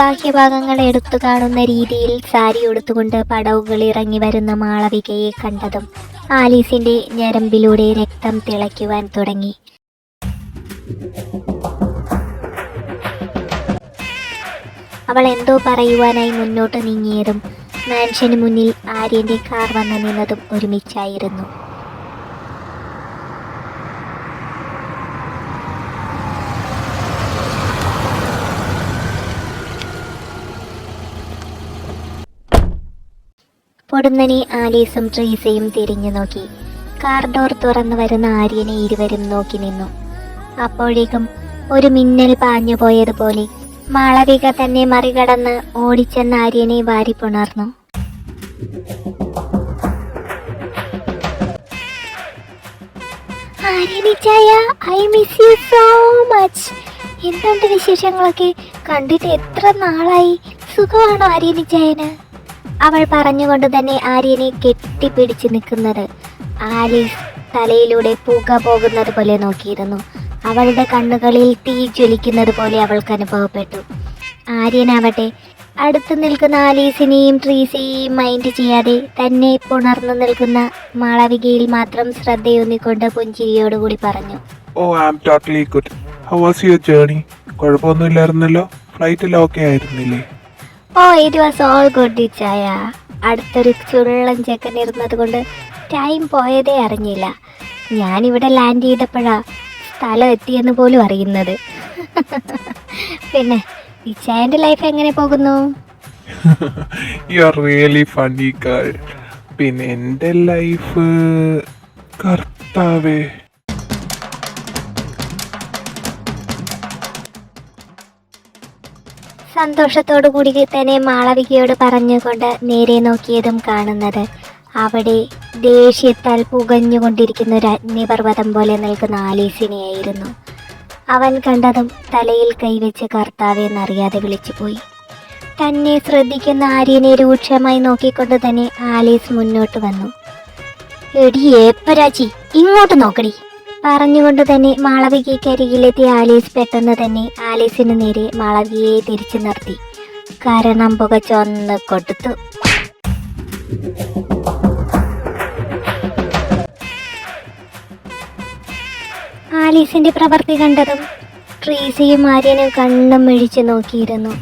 ബാഹ്യഭാഗങ്ങൾ എടുത്തു കാണുന്ന രീതിയിൽ സാരി ഉടുത്തുകൊണ്ട് പടവുകൾ ഇറങ്ങി വരുന്ന മാളവികയെ കണ്ടതും ആലീസിന്റെ ഞരമ്പിലൂടെ രക്തം തിളയ്ക്കുവാൻ തുടങ്ങി. അവൾ എന്തോ പറയുവാനായി മുന്നോട്ട് നീങ്ങിയതും മാൻഷന് മുന്നിൽ ആര്യന്റെ കാർ വന്നു നിന്നതും ഒരുമിച്ചായിരുന്നു. പൊടുന്നനെ ആലീസും ട്രീസയും തിരിഞ്ഞു നോക്കി. കാർ ഡോർ തുറന്നു വരുന്ന ആര്യനെ ഇരുവരും നോക്കി നിന്നു. അപ്പോഴേക്കും ഒരു മിന്നൽ പാഞ്ഞു പോയതുപോലെ മാളവിക തന്നെ മറികടന്ന് ഓടിച്ചെന്ന ആര്യനെ വാരിപ്പുണർന്നു. ആര്യനിച്ചായ I miss you so much എന്തുണ്ട് വിശേഷങ്ങളൊക്കെ? കണ്ടിട്ട് എത്ര നാളായി? സുഖമാണോ ആര്യനിച്ചായന് അവൾ പറഞ്ഞുകൊണ്ട് തന്നെ ആര്യനെ കെട്ടിപ്പിടിച്ച് നിൽക്കുന്നത്. ആലീസ് തലയിലൂടെ പുക പോകുന്നത് പോലെ നോക്കിയിരുന്നു. അവളുടെ കണ്ണുകളിൽ തീ ജ്വലിക്കുന്നത് പോലെ അവൾക്ക് അനുഭവപ്പെട്ടു. ആര്യനാവട്ടെ അടുത്ത് നിൽക്കുന്ന ആലീസിനെയും ട്രീസയെയും മൈൻഡ് ചെയ്യാതെ തന്നെ പുണർന്നു നിൽക്കുന്ന മാളവികയിൽ മാത്രം ശ്രദ്ധയൂന്നിക്കൊണ്ട് പുഞ്ചിരിയോടുകൂടി പറഞ്ഞു. ഓ I am totally good how was your journey കുഴപ്പമൊന്നുമില്ലായിരുന്നല്ലോ flight okay ആയിരുന്നില്ലേ? Oh it was all good ചായ അടുത്തൊരു ചുള്ളൻ ചെക്കൻ ഇരുന്നത് കൊണ്ട് ടൈം പോയതേ അറിഞ്ഞില്ല. ഞാനിവിടെ ലാൻഡ് ചെയ്തപ്പോഴാ സ്ഥലം എത്തിയെന്ന് പോലും അറിയുന്നത്. പിന്നെ ഇച്ചായന്റെ ലൈഫ് എങ്ങനെ പോകുന്നു? You are really funny girl പിന്നെ എന്റെ ലൈഫ് കർത്താവേ. സന്തോഷത്തോടു കൂടി തന്നെ മാളവികയോട് പറഞ്ഞുകൊണ്ട് നേരെ നോക്കിയതും കാണുന്നത്. അവിടെ ദേഷ്യത്താൽ പുകഞ്ഞുകൊണ്ടിരിക്കുന്ന ഒരു അഗ്നിപർവതം പോലെ നിൽക്കുന്ന ആലീസിനെയായിരുന്നു. അവൻ കണ്ടതും തലയിൽ കൈവച്ച് കർത്താവെന്നറിയാതെ വിളിച്ചുപോയി തന്നെ ശ്രദ്ധിക്കുന്ന ആര്യനെ രൂക്ഷമായി നോക്കിക്കൊണ്ട് തന്നെ ആലീസ് മുന്നോട്ട് വന്നു. എടി ഏപ്പരാജി ഇങ്ങോട്ട് നോക്കടി. പറഞ്ഞുകൊണ്ട് തന്നെ മാളവികയ്ക്കരികിലെത്തിയ ആലീസ് പെട്ടെന്ന് തന്നെ ആലീസിന് നേരെ മാളവികയെ തിരിച്ചു നിർത്തി. കാരണം പുക ചൊന്ന് കൊടുത്തു. ആലീസിന്റെ പ്രവൃത്തി കണ്ടതും ട്രീസിയും ആര്യനും കണ്ണും മിഴിച്ചു നോക്കിയിരുന്നു.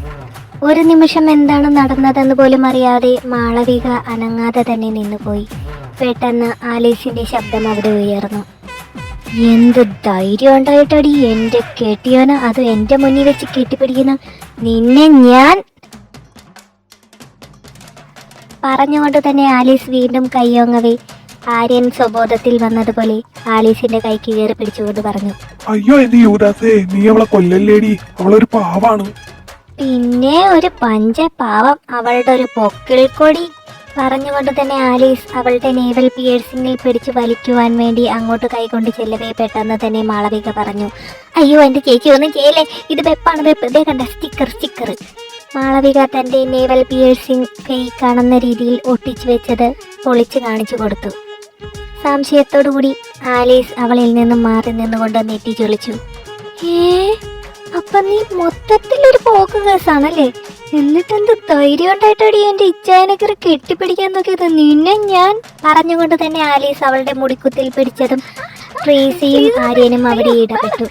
ഒരു നിമിഷം എന്താണ് നടന്നതെന്ന് പോലും അറിയാതെ മാളവിക അനങ്ങാതെ തന്നെ നിന്നുപോയി. പെട്ടെന്ന് ആലീസിന്റെ ശബ്ദം അവിടെ ഉയർന്നു. എന്ത് ധൈര്യം ഉണ്ടായിട്ടടി എന്റെ കെട്ടിയോന അത് എന്റെ മുന്നിൽ വെച്ച് കെട്ടിപ്പിടിക്കുന്ന? നിന്നെ ഞാൻ പറഞ്ഞുകൊണ്ട് തന്നെ ആലീസ് വീണ്ടും കയ്യോങ്ങവേ. ആര്യൻ സ്വബോധത്തിൽ വന്നതുപോലെ ആലീസിന്റെ കൈക്ക് കയറി പിടിച്ചുകൊണ്ട് പറഞ്ഞു. അയ്യോ എന്റെ യൂദാസേ നീ അവളെ കൊല്ലല്ലേടി? അവളൊരു പാവാണ്. പിന്നെ ഒരു പഞ്ച പാവം അവളുടെ ഒരു പൊക്കിൾ കൊടി പറഞ്ഞുകൊണ്ട് തന്നെ ആലീസ് അവളുടെ നേവൽ പിയേഴ്സിനെ പിടിച്ചു വലിക്കുവാൻ വേണ്ടി അങ്ങോട്ട് കൈകൊണ്ട് ചെല്ലവേ പെട്ടെന്ന് തന്നെ മാളവിക പറഞ്ഞു. അയ്യോ എന്റെ ചേച്ചി ഒന്നും ചെയ്യല്ലേ? ഇത് വെപ്പാണ് വെപ്പ്. ഇതേ കണ്ട സ്റ്റിക്കർ സ്റ്റിക്കർ. മാളവിക തന്റെ നേവൽ പിയേഴ്സിംഗ് കൈ കാണുന്ന രീതിയിൽ ഒട്ടിച്ചു വെച്ചത് പൊളിച്ചു കാണിച്ചു കൊടുത്തു. സംശയത്തോടുകൂടി ആലീസ് അവളിൽ നിന്നും മാറി നിന്നുകൊണ്ട് നെറ്റി ചൊളിച്ചു ഏ അപ്പൊ നീ മൊത്തത്തിലൊരു പോക്ക് കേസാണല്ലേ? എന്നിട്ടെന്ത് ധൈര്യം ഉണ്ടായിട്ടടി എന്റെ ഇച്ചായനക്കറി കെട്ടിപ്പിടിക്കാൻ നോക്കിയത്? നിന്നെ ഞാൻ പറഞ്ഞുകൊണ്ട് തന്നെ ആലീസ് അവളുടെ മുടിക്കുത്തിൽ പിടിച്ചതും ട്രേസിയും ആര്യനും അവിടെ ഇടപെട്ടു.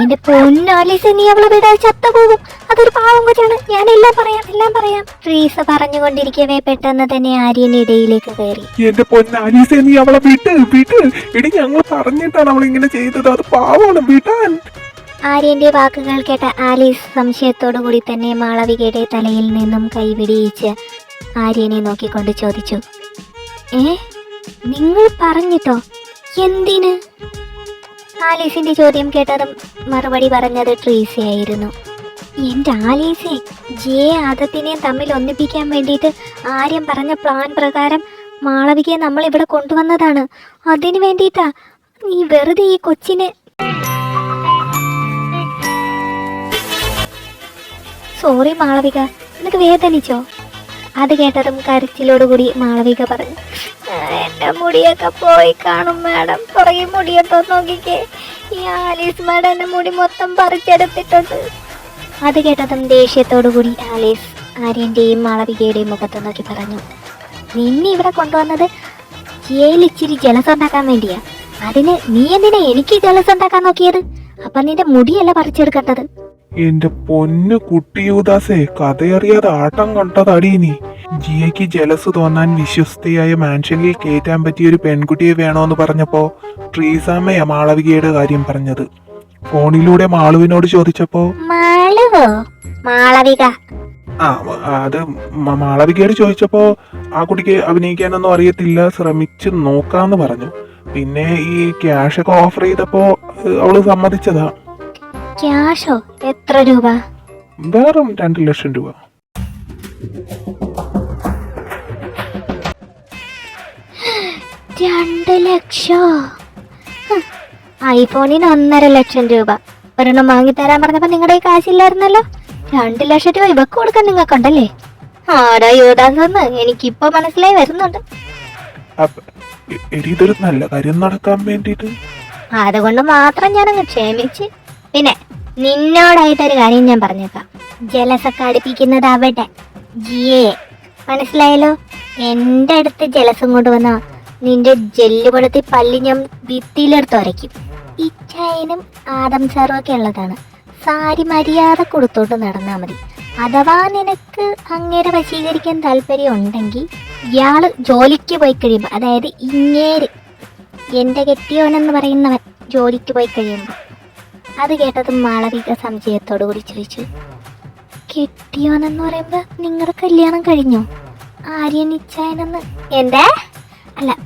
എന്റെ പൊന്നാലീസ് നീ അവളെ ചത്ത പോകും. അതൊരു പാവം കൊച്ചാണ്. ഞാൻ എല്ലാം പറയാം എല്ലാം പറയാം. ട്രീസ പറഞ്ഞുകൊണ്ടിരിക്കവേ പെട്ടെന്ന് തന്നെ ആര്യൻ ഇടയിലേക്ക് കയറി. എന്റെ പൊന്നാലീസ് നീ അവളെ വിട്ട് വിട്ട്. എടി ഞങ്ങൾ പറഞ്ഞിട്ടാണ് അവൾ ഇങ്ങനെ ചെയ്തത്. അത് പാവമാണ് വിടാൻ. ആര്യന്റെ വാക്കുകൾ കേട്ട ആലീസ് സംശയത്തോടു കൂടി തന്നെ മാളവികയുടെ തലയിൽ നിന്നും കൈവിടിയിച്ച് ആര്യനെ നോക്കിക്കൊണ്ട് ചോദിച്ചു. ഏ? നിങ്ങൾ പറഞ്ഞിട്ടോ? എന്തിന്? ആലീസിന്റെ ചോദ്യം കേട്ടതും മറുപടി പറഞ്ഞത് ട്രീസയായിരുന്നു എന്റെ ആലീസെ ജെ ആദത്തിനെയും തമ്മിൽ ഒന്നിപ്പിക്കാൻ വേണ്ടിയിട്ട് ആര്യം പറഞ്ഞ പ്ലാൻ പ്രകാരം മാളവികയെ നമ്മൾ ഇവിടെ കൊണ്ടുവന്നതാണ്. അതിനു വേണ്ടിയിട്ടാ നീ വെറുതെ ഈ കൊച്ചിനെ സോറി മാളവിക. നിനക്ക് വേദനിച്ചോ? അത് കേട്ടതും കരച്ചിലോടുകൂടി മാളവിക പറഞ്ഞു "ആ, എന്റെ മുടിയൊക്കെ പോയി കാണും മാഡം. പുറകെ മുടിയൊക്കെ നോക്കിക്കേ. ഈ ആലീസ് മാഡം എന്റെ മുടി മൊത്തം പറിച്ചെടുത്തിട്ടുണ്ട്. അത് കേട്ടതും ദേഷ്യത്തോടുകൂടി ആലീസ് ആര്യന്റെയും മാളവികയുടെയും മുഖത്ത് നോക്കി പറഞ്ഞു നിന്നെ ഇവിടെ കൊണ്ടുവന്നത് ജയിലിച്ചിരി ഇച്ചിരി ഉണ്ടാക്കാൻ വേണ്ടിയാ. അതിന് നീ എന്തിനാ എനിക്ക് ജലസ് ഉണ്ടാക്കാൻ നോക്കിയത്? അപ്പൊ നിന്റെ മുടിയല്ല പറിച്ചെടുക്കേണ്ടത്. എന്റെ പൊന്നു കുട്ടിയൂദാസേ കഥയറിയാതെ ആട്ടം കണ്ടതടി നീ ജിയയ്ക്ക് ജലസ് തോന്നാൻ വിശ്വസ്തയായ മാൻഷനിൽ കയറ്റാൻ പറ്റിയ ഒരു പെൺകുട്ടിയെ വേണോന്ന് പറഞ്ഞപ്പോ ട്രീസാമ്മയാ മാളവികയുടെ കാര്യം പറഞ്ഞത്. ഫോണിലൂടെ മാളുവിനോട് ചോദിച്ചപ്പോ മാളുവോ? മാളവിക. ആ അത് മാളവികയോട് ചോദിച്ചപ്പോ ആ കുട്ടിക്ക് അഭിനയിക്കാനൊന്നും അറിയത്തില്ല ശ്രമിച്ച് നോക്കാന്ന് പറഞ്ഞു. പിന്നെ ഈ ക്യാഷ് ഒക്കെ ഓഫർ ചെയ്തപ്പോ അവൾ സമ്മതിച്ചതാ. ക്യാഷോ? എത്ര രൂപ? വെറും രണ്ട് ലക്ഷം രൂപ. രണ്ട് ലക്ഷോ? ഹ്, ഐഫോണിന് ഒന്നര ലക്ഷം രൂപ. ഒരെണ്ണം വാങ്ങി തരാൻ പറഞ്ഞപ്പോ നിങ്ങളുടെ ഈ കാശില്ലായിരുന്നല്ലോ? രണ്ട് ലക്ഷം രൂപ ഇവക്ക് കൊടുക്കാൻ നിങ്ങൾക്കുണ്ടല്ലേ? ആരാ യോദാസെന്ന് എനിക്കിപ്പോ മനസ്സിലായി വരുന്നുണ്ട്. അപ്പ- എ- എടി ഇതൊരു നല്ല കാര്യം നടക്കാൻ വേണ്ടിട്ട് അതുകൊണ്ട് മാത്രം ഞാനങ്ങ് ക്ഷമിച്ച്. പിന്നെ നിന്നോടായിട്ടൊരു കാര്യം ഞാൻ പറഞ്ഞേക്കാം. ജലസൊക്കെ അടുപ്പിക്കുന്നത് അവിടെ ജിയെ മനസ്സിലായല്ലോ? എന്റെ അടുത്ത് ജലസം കൊണ്ടുവന്ന നിന്റെ ജെല്ല് പൊടുത്തി പല്ലി ഞാൻ ഭിത്തിയിലെടുത്ത് ഉരയ്ക്കും ഇച്ചായനും ആദം സാറും ഒക്കെ ഉള്ളതാണ്. സാരി മര്യാദ കൊടുത്തോട്ട് നടന്നാൽ മതി. അഥവാ നിനക്ക് അങ്ങേരെ വശീകരിക്കാൻ താല്പര്യം ഉണ്ടെങ്കിൽ ഇയാൾ ജോലിക്ക് പോയി കഴിയുമ്പോൾ അതായത് ഇങ്ങേര് എന്റെ കെട്ടിയോനെന്ന് പറയുന്നവൻ ജോലിക്ക് പോയി കഴിയുമ്പോൾ അത് കേട്ടതും മാളവിക സംശയത്തോടു കൂടി ചോദിച്ചു. കെട്ടിയോനെന്ന് പറയുമ്പോ നിങ്ങളുടെ കല്യാണം കഴിഞ്ഞോ? ആര്യൻ ഇച്ചായനെന്ന്? എന്താ? അല്ല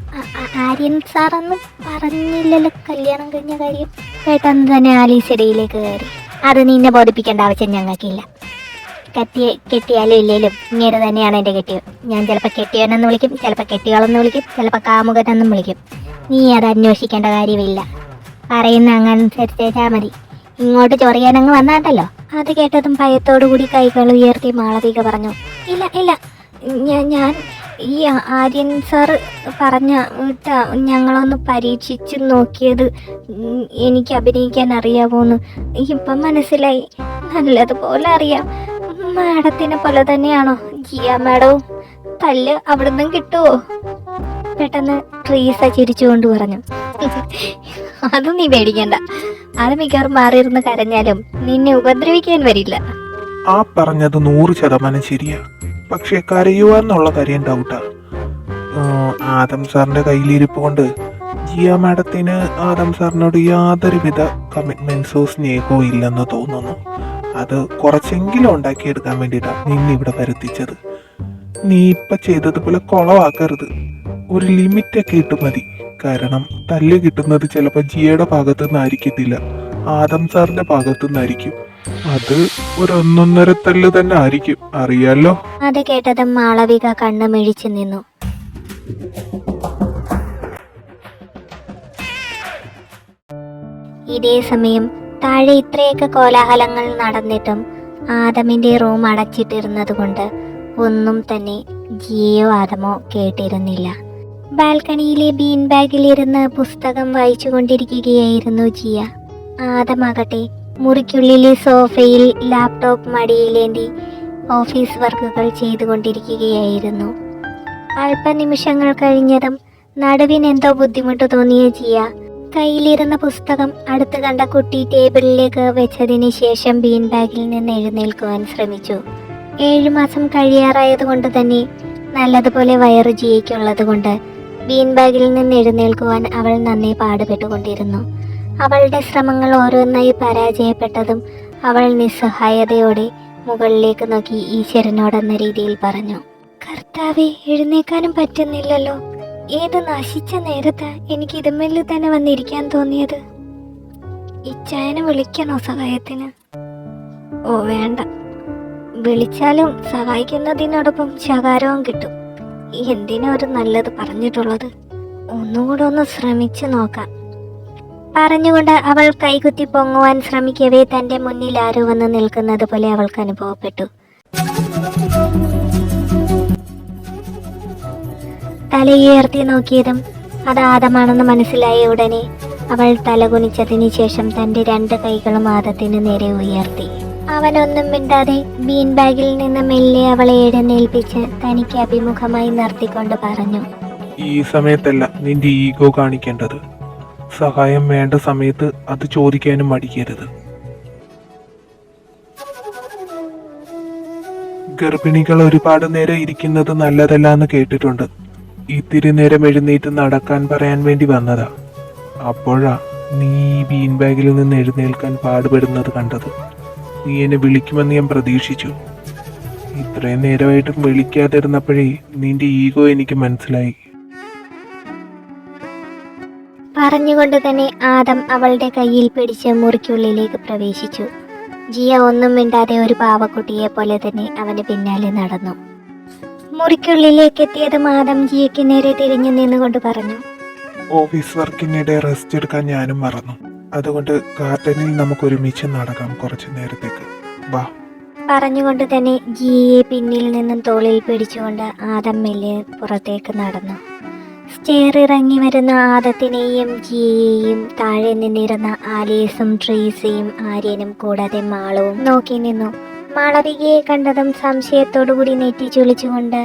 ആര്യൻ സാറെന്ന് പറഞ്ഞില്ലല്ലോ കല്യാണം കഴിഞ്ഞ കാര്യം. പെട്ടെന്ന് തന്നെ ആലീസരയിലേക്ക് കയറി. അത് നിന്നെ ബോധിപ്പിക്കേണ്ട ആവശ്യം ഞങ്ങൾക്കില്ല. കെട്ടിയ കെട്ടിയാലും ഇല്ലേലും ഇങ്ങനെ തന്നെയാണ് എന്റെ കെട്ടിയോ. ഞാൻ ചിലപ്പോൾ കെട്ടിയോനെന്ന് വിളിക്കും ചിലപ്പോൾ കെട്ടിയോളെന്ന് വിളിക്കും ചിലപ്പോൾ കാമുകനെന്നും വിളിക്കും. നീ അത് അന്വേഷിക്കേണ്ട കാര്യമില്ല. പറയുന്ന അങ്ങ് അനുസരിച്ചാൽ മതി. ഇങ്ങോട്ട് ചൊറിയാനങ്ങ് വന്നാട്ടല്ലോ അത് കേട്ടതും ഭയത്തോടു കൂടി കൈകൾ ഉയർത്തി മാളവിക പറഞ്ഞു ഇല്ല ഇല്ല. ഞാൻ ഈ ആര്യൻ സാർ പറഞ്ഞ ഞങ്ങളൊന്ന് പരീക്ഷിച്ച് നോക്കിയത് എനിക്ക് അഭിനയിക്കാൻ അറിയാമോന്ന് ഇപ്പം മനസ്സിലായി. നല്ലതുപോലെ അറിയാം. മാഡത്തിനെ പോലെ തന്നെയാണോ? ജിയ മാഡവും തല്ല് അവിടുന്ന് കിട്ടുമോ പെട്ടെന്ന് ട്രീസ ചിരിച്ചുകൊണ്ട് പറഞ്ഞു അത് നീ പേടിക്കണ്ട. അത് മിക്കവാറും മാറിയിരുന്ന് കരഞ്ഞാലും നിന്നെ ഉപദ്രവിക്കാൻ വരില്ല. ആ പറഞ്ഞത് നൂറ് ശതമാനം ശരിയാ. പക്ഷെ കരയുവാന്നുള്ള കാര്യം ഡൗട്ടാ ആദം സാറിന്റെ കയ്യിലിരിപ്പ് കൊണ്ട് ജിയ മാഡത്തിന് ആദം സാറിനോട് യാതൊരുവിധ കമ്മിറ്റ്മെന്റ്സോ സ്നേഹമോ ഇല്ലെന്ന് തോന്നുന്നു. അത് കുറച്ചെങ്കിലും ഉണ്ടാക്കിയെടുക്കാൻ വേണ്ടിയിട്ടാണ് നിന്നെ ഇവിടെ വരുത്തിച്ചത്. നീ ഇപ്പൊ ചെയ്തതുപോലെ കുളവാക്കരുത്. ഒരു ലിമിറ്റൊക്കെ ഇട്ട് മതി. കാരണം തല്ല് കിട്ടുന്നത് ചിലപ്പോൾ ജിയയുടെ ഭാഗത്തു നിന്നായിരിക്കത്തില്ല ആദം സാറിന്റെ ഭാഗത്തു നിന്നായിരിക്കും അത് ഒരു ഒന്നൊന്നര തല്ല് തന്നെ ആയിരിക്കും. അറിയാലോ? അത് കേട്ടതും മാളവിക കണ്ണു മിഴിച്ചു നിന്നു. ഇതേ സമയം താഴെ ഇത്രയൊക്കെ കോലാഹലങ്ങൾ നടന്നിട്ടും ആദമിന്റെ റൂം അടച്ചിട്ടിരുന്നത് കൊണ്ട് ഒന്നും തന്നെ ജിയോ ആദമോ കേട്ടിരുന്നില്ല. ബാൽക്കണിയിലെ ബീൻ ബാഗിലിരുന്ന് പുസ്തകം വായിച്ചു കൊണ്ടിരിക്കുകയായിരുന്നു ജിയ. ആദമാകട്ടെ മുറിക്കുള്ളിലെ സോഫയിൽ ലാപ്ടോപ്പ് മടിയിലേന്തി ഓഫീസ് വർക്കുകൾ ചെയ്തുകൊണ്ടിരിക്കുകയായിരുന്നു. അല്പനിമിഷങ്ങൾ കഴിഞ്ഞതും നടുവിനെന്തോ ബുദ്ധിമുട്ട് തോന്നിയ ജിയ കയ്യിലിരുന്ന പുസ്തകം അടുത്ത് കണ്ട കുട്ടി ടേബിളിലേക്ക് വെച്ചതിന് ശേഷം ബീൻ ബാഗിൽ നിന്ന് എഴുന്നേൽക്കുവാൻ ശ്രമിച്ചു. ഏഴുമാസം കഴിയാറായതുകൊണ്ട് തന്നെ നല്ലതുപോലെ വയറു ജിയയ്ക്കുള്ളത് കൊണ്ട് ബീൻ ബാഗിൽ നിന്ന് എഴുന്നേൽക്കുവാൻ അവൾ നന്നെ പാടുപെട്ടുകൊണ്ടിരുന്നു. അവളുടെ ശ്രമങ്ങൾ ഓരോന്നായി പരാജയപ്പെട്ടതും അവൾ നിസ്സഹായതയോടെ മുകളിലേക്ക് നോക്കി ഈശ്വരനോടെന്ന രീതിയിൽ പറഞ്ഞു. കർത്താവെ എഴുന്നേക്കാനും പറ്റുന്നില്ലല്ലോ. ഏത് നശിച്ച നേരത്താ എനിക്ക് ഇതുമേൽ തന്നെ വന്നിരിക്കാൻ തോന്നിയത്? ഇച്ചായനെ വിളിക്കണോ സഹായത്തിന്? ഓ വേണ്ട. വിളിച്ചാലും സഹായിക്കുന്നതിനോടൊപ്പം ശകാരവും കിട്ടും. എന്തിനാ ഒരു നല്ലത് പറഞ്ഞിട്ടുള്ളത്? ഒന്നുകൂടെ ഒന്ന് ശ്രമിച്ചു നോക്കാം. പറഞ്ഞുകൊണ്ട് അവൾ കൈകുത്തി പൊങ്ങുവാൻ ശ്രമിക്കവേ തന്റെ മുന്നിൽ ആരോ വന്ന് നിൽക്കുന്നത് പോലെ അവൾക്ക് അനുഭവപ്പെട്ടു. തലയുയർത്തി നോക്കിയതും അത് ആദമാണെന്ന് മനസ്സിലായ ഉടനെ അവൾ തലകുനിച്ചതിന് ശേഷം തന്റെ രണ്ട് കൈകളും ആദത്തിന് നേരെ ഉയർത്തി. അവനൊന്നും മിണ്ടാതെ ബീൻ ബാഗിൽ നിന്ന് മെല്ലെ അവളെ എഴുന്നേൽപ്പിച്ച് തനിക്ക് അഭിമുഖമായി നിർത്തിക്കൊണ്ട് പറഞ്ഞു. ഈ സമയത്തല്ല നിന്റെ ഈഗോ കാണിക്കേണ്ടത്. സഹായം വേണ്ട സമയത്ത് അത് ചോദിക്കാനും മടിക്കരുത്. ഗർഭിണികൾ ഒരുപാട് നേരം ഇരിക്കുന്നത് നല്ലതല്ല എന്ന് കേട്ടിട്ടുണ്ട്. ഇത്തിരി നേരം എഴുന്നേറ്റ് നടക്കാൻ പറയാൻ വേണ്ടി വന്നതാ. അപ്പോഴാ നീ ബീൻ ബാഗിൽ നിന്ന് എഴുന്നേൽക്കാൻ പാടുപെടുന്നത് കണ്ടത്. നീ എന്നെ വിളിക്കുമെന്ന് ഞാൻ പ്രതീക്ഷിച്ചു. ഇത്രയും നേരമായിട്ടും വിളിക്കാതിരുന്നപ്പോഴേ നിന്റെ ഈഗോ എനിക്ക് മനസ്സിലായി. പറഞ്ഞുകൊണ്ട് തന്നെ ആദം അവളുടെ കയ്യിൽ പിടിച്ച് മുറിക്കുള്ളിലേക്ക് പ്രവേശിച്ചു. ജിയ ഒന്നും മിണ്ടാതെ ഒരു പാവക്കുട്ടിയെ പോലെ തന്നെ അവന് പിന്നാലെ നടന്നു. മുറിക്കുള്ളിലേക്ക് എത്തിയതും ആദം ജിയയ്ക്ക് നേരെ തിരിഞ്ഞു നിന്നുകൊണ്ട് പറഞ്ഞു. ഓഫീസ് വർക്കിനിടെ റെസ്റ്റ് എടുക്കാൻ ഞാനും മറന്നു. അതുകൊണ്ട് ഗാർഡനിൽ നമുക്ക് ഒരുമിച്ച് നടക്കാം കുറച്ചു നേരത്തേക്ക്. വാ. പറഞ്ഞുകൊണ്ട് തന്നെ ജിയെ പിന്നിൽ നിന്നും തോളിൽ പിടിച്ചുകൊണ്ട് ആദം മെല്ലെ പുറത്തേക്ക് നടന്നു. സ്റ്റെയർ ഇറങ്ങി വരുന്ന ആദത്തിനെയും ജിയെയും താഴെ നിന്നിരുന്ന ആലീസും ട്രീസയും ആര്യനും കൂടാതെ മാളവും നോക്കി നിന്നു. മാളവികയെ കണ്ടതും സംശയത്തോടുകൂടി നെറ്റി ചുളിച്ചുകൊണ്ട്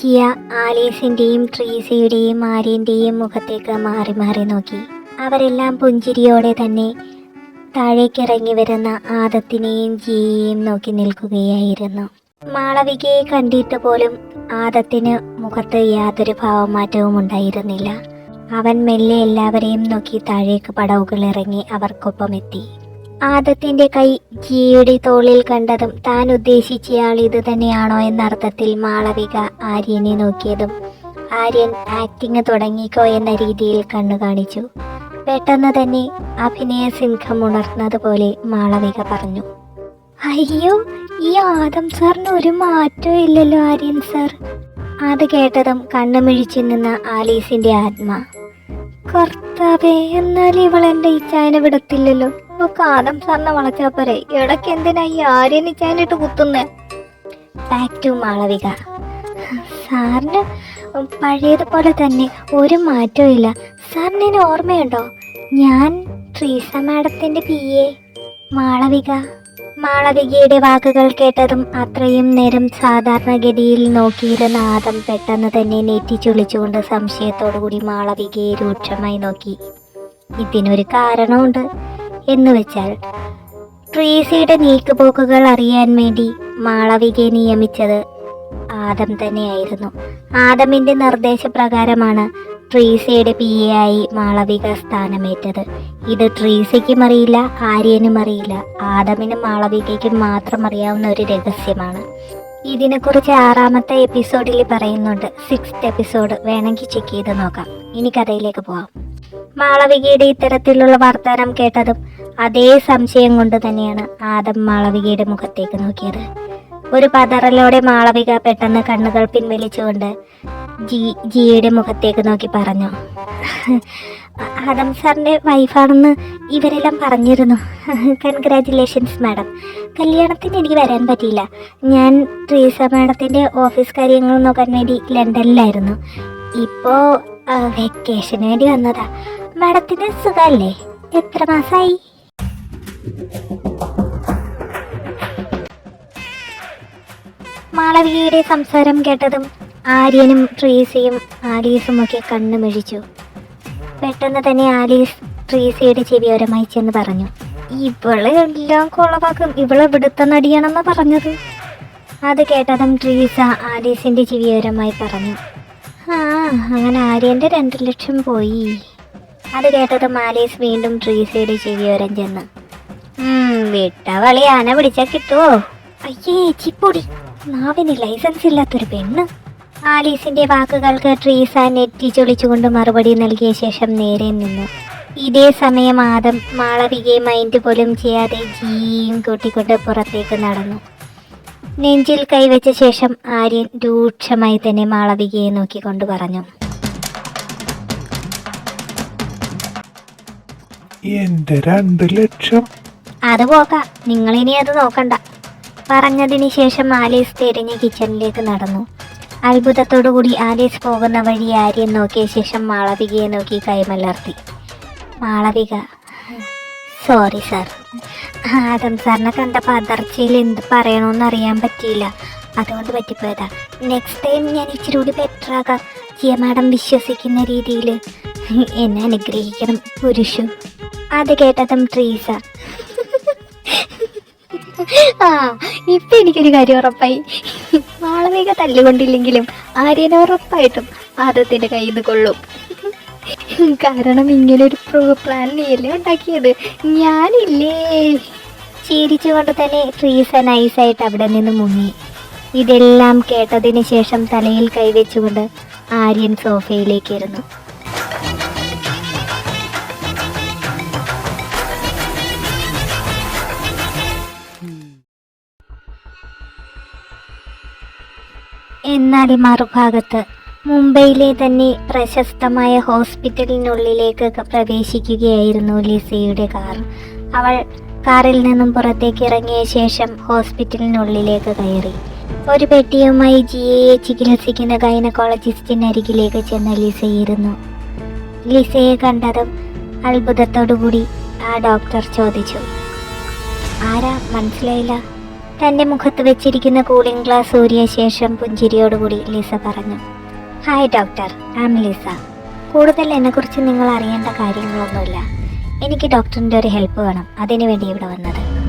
ജിയ ആലീസിന്റെയും ട്രീസയുടെയും ആര്യന്റെയും മുഖത്തേക്ക് മാറി മാറി നോക്കി. അവരെല്ലാം പുഞ്ചിരിയോടെ തന്നെ താഴേക്കിറങ്ങി വരുന്ന ആദത്തിനെയും ജിയെയും നോക്കി നിൽക്കുകയായിരുന്നു. മാളവികയെ കണ്ടിട്ട് പോലും ആദത്തിന് മുഖത്ത് യാതൊരു ഭാവമാറ്റവും ഉണ്ടായിരുന്നില്ല. അവൻ മെല്ലെ എല്ലാവരെയും നോക്കി താഴേക്ക് പടവുകൾ ഇറങ്ങി അവർക്കൊപ്പം എത്തി. ആദത്തിന്റെ കൈ ജിയുടെ തോളിൽ കണ്ടതും താൻ ഉദ്ദേശിച്ചയാൾ ഇത് തന്നെയാണോ എന്ന അർത്ഥത്തിൽ മാളവിക ആര്യനെ നോക്കിയതും ആര്യൻ ആക്ടിങ് തുടങ്ങിക്കോ എന്ന രീതിയിൽ കണ്ണു കാണിച്ചു പെട്ടെന്ന് തന്നെ അഭിനയ സിംഹം ഉണർന്നതുപോലെ മാളവിക പറഞ്ഞു. അയ്യോ ഈ ആദം സാറിന് ഒരു മാറ്റവും ഇല്ലല്ലോ ആര്യൻ സാർ അത് കേട്ടതും കണ്ണുമിഴിച്ചു നിന്ന ആലീസിന്റെ ആത്മ. കർത്താവേ എന്നാൽ ഇവൾ എന്റെ ഇച്ചായനെ വിടത്തില്ലല്ലോ. ഇവക്ക് ആദം സാറിനെ വളച്ചാ പോരെ. ഇടയ്ക്ക് എന്തിനാ ഈ ആര്യൻ ഇച്ചായനിട്ട് കുത്തുന്നേ? Back to Malavika. സാറിന് പഴയതുപോലെ തന്നെ ഒരു മാറ്റവും ഇല്ല. സാറിന് ഓർമ്മയുണ്ടോ? ഞാൻ ട്രീസ മാഡത്തിന്റെ പി എ മാളവിക. മാളവികയുടെ വാക്കുകൾ കേട്ടതും അത്രയും നേരം സാധാരണഗതിയിൽ നോക്കിയിരുന്ന ആദം പെട്ടെന്ന് തന്നെ നെറ്റി ചുളിച്ചുകൊണ്ട് സംശയത്തോടുകൂടി മാളവികയെ രൂക്ഷമായി നോക്കി. ഇതിനൊരു കാരണമുണ്ട്. എന്ന് വെച്ചാൽ ട്രീസയുടെ നീക്കുപോക്കുകൾ അറിയാൻ വേണ്ടി മാളവികയെ നിയമിച്ചത് ആദം തന്നെയായിരുന്നു. ആദമിന്റെ നിർദ്ദേശപ്രകാരമാണ് ട്രീസയുടെ പി എ ആയി മാളവിക സ്ഥാനമേറ്റത്. ഇത് ട്രീസയ്ക്കും അറിയില്ല ആര്യനും അറിയില്ല ആദമിനും മാളവികയ്ക്കും മാത്രം അറിയാവുന്ന ഒരു രഹസ്യമാണ്. ഇതിനെക്കുറിച്ച് ആറാമത്തെ എപ്പിസോഡിൽ പറയുന്നുണ്ട്. Sixth episode. വേണമെങ്കിൽ ചെക്ക് ചെയ്ത് നോക്കാം. ഇനി കഥയിലേക്ക് പോവാം. മാളവികയുടെ ഇത്തരത്തിലുള്ള വർത്തമാനം കേട്ടതും അതേ സംശയം കൊണ്ട് തന്നെയാണ് ആദം മാളവികയുടെ മുഖത്തേക്ക് നോക്കിയത്. ഒരു പതറലോടെ മാളവിക പെട്ടെന്ന് കണ്ണുകൾ പിൻവലിച്ചുകൊണ്ട് ജി ജിയുടെ മുഖത്തേക്ക് നോക്കി പറഞ്ഞു. ആദം സാറിന്റെ വൈഫാണെന്ന് ഇവരെല്ലാം പറഞ്ഞിരുന്നു. കൺഗ്രാറ്റുലേഷൻസ് മാഡം കല്യാണത്തിന് എനിക്ക് വരാൻ പറ്റിയില്ല. ഞാൻ ട്രീസ മാഡത്തിന്റെ ഓഫീസ് കാര്യങ്ങൾ നോക്കാൻ വേണ്ടി ലണ്ടനിലായിരുന്നു. ഇപ്പോൾ വെക്കേഷന് വേണ്ടി വന്നതാ. മാഡത്തിന് സുഖമല്ലേ എത്ര മാസമായി മാളവികയുടെ സംസാരം കേട്ടതും ആര്യനും ട്രീസയും ആലീസും ഒക്കെ കണ്ണുമിഴിച്ചു പെട്ടെന്ന് തന്നെ ആലീസ് ട്രീസയുടെ ചെവിയോരമായി ചെന്ന് പറഞ്ഞു ഇവളെ എല്ലാം കുളവാക്കും. ഇവളെ വിടുത്ത നടിയാണെന്ന് പറഞ്ഞത്. അത് കേട്ടതും ട്രീസ ആലീസിന്റെ ചെവിയോരമായി പറഞ്ഞു ആ അങ്ങനെ ആര്യന്റെ രണ്ട് ലക്ഷം പോയി. അത് കേട്ടതും ആലീസ് വീണ്ടും ട്രീസയുടെ ചെവിയോരം ചെന്ന് "ഉം, വിട്ട വളി ആന പിടിച്ചാ കിട്ടുവോ? അയ്യേ ചിപ്പൊടി. നാവിന് ലൈസൻസ് ഇല്ലാത്തൊരു പെണ്ണ്. ആലീസിന്റെ വാക്കുകൾക്ക് ട്രീസ നെറ്റി ചൊളിച്ചുകൊണ്ട് മറുപടി നൽകിയ ശേഷം നേരെ നിന്നു. ഇതേ സമയം ആദം മാളവികയെ മൈൻഡ് പോലും ചെയ്യാതെ ജീയും കൂട്ടിക്കൊണ്ട് പുറത്തേക്ക് നടന്നു. നെഞ്ചിൽ കൈവച്ച ശേഷം ആര്യൻ രൂക്ഷമായി തന്നെ മാളവികയെ നോക്കിക്കൊണ്ട് പറഞ്ഞു. എന്റെ രണ്ട് ലക്ഷം. അത് പോക്കാം നിങ്ങളിനി അത് നോക്കണ്ട. പറഞ്ഞതിന് ശേഷം ആലീസ് തിരിഞ്ഞ് കിച്ചണിലേക്ക് നടന്നു. അത്ഭുതത്തോടുകൂടി ആലീസ് പോകുന്ന വഴി ആര്യം നോക്കിയ ശേഷം മാളവികയെ നോക്കി കൈമലർത്തി. മാളവിക സോറി സാർ ആദം സാറിനെ കണ്ടപ്പോൾ അതർച്ചയിൽ എന്ത് പറയണമെന്ന് അറിയാൻ പറ്റിയില്ല. അതുകൊണ്ട് പറ്റിപ്പോയതാ. നെക്സ്റ്റ് ടൈം ഞാൻ ഇച്ചിരി കൂടി ബെറ്റർ ആകാം. ജിയ മാഡം വിശ്വസിക്കുന്ന രീതിയിൽ എന്നെ അനുഗ്രഹിക്കണം പുരുഷു. അത് കേട്ടതും ട്രീസ ആ ഇപ്പൊ എനിക്കൊരു കാര്യം ഉറപ്പായി. മാളവിക തല്ലുകൊണ്ടില്ലെങ്കിലും ആര്യനെ ഉറപ്പായിട്ടും ആദത്തിന്റെ കയ്യിൽ നിന്ന് കൊള്ളും. കാരണം ഇങ്ങനെ ഒരു പ്രോ പ്ലാൻ നീയല്ലേ ഉണ്ടാക്കിയത്? ഞാനില്ലേ. ചിരിച്ചുകൊണ്ട് തന്നെ ട്രീസ നൈസായിട്ട് അവിടെ നിന്ന് മുങ്ങി. ഇതെല്ലാം കേട്ടതിന് ശേഷം തലയിൽ കൈവച്ചുകൊണ്ട് ആര്യൻ സോഫയിലേക്ക് എന്നാൽ മറുഭാഗത്ത്? മുംബൈയിലെ തന്നെ പ്രശസ്തമായ ഹോസ്പിറ്റലിനുള്ളിലേക്ക് പ്രവേശിക്കുകയായിരുന്നു ലിസയുടെ കാർ. അവൾ കാറിൽ നിന്നും പുറത്തേക്ക് ഇറങ്ങിയ ശേഷം ഹോസ്പിറ്റലിനുള്ളിലേക്ക് കയറി. ഒരു പെട്ടിയുമായി ജിയയെ ചികിത്സിക്കുന്ന ഗൈനക്കോളജിസ്റ്റിനരികിലേക്ക് ചെന്ന ലിസയിരുന്നു. ലിസയെ കണ്ടതും അത്ഭുതത്തോടുകൂടി ആ ഡോക്ടർ ചോദിച്ചു ആരാ? മനസ്സിലായില്ല? തന്റെ മുഖത്ത് വെച്ചിരിക്കുന്ന കൂളിംഗ് ഗ്ലാസ് ഊരിയ ശേഷം പുഞ്ചിരിയോടുകൂടി ലിസ പറഞ്ഞു ഹായ് ഡോക്ടർ ആം ലിസ കൂടുതൽ എന്നെക്കുറിച്ച് നിങ്ങൾ അറിയേണ്ട കാര്യങ്ങളൊന്നുമില്ല. എനിക്ക് ഡോക്ടറിന്റെ ഒരു ഹെൽപ്പ് വേണം. അതിനുവേണ്ടി ഇവിടെ വന്നത്.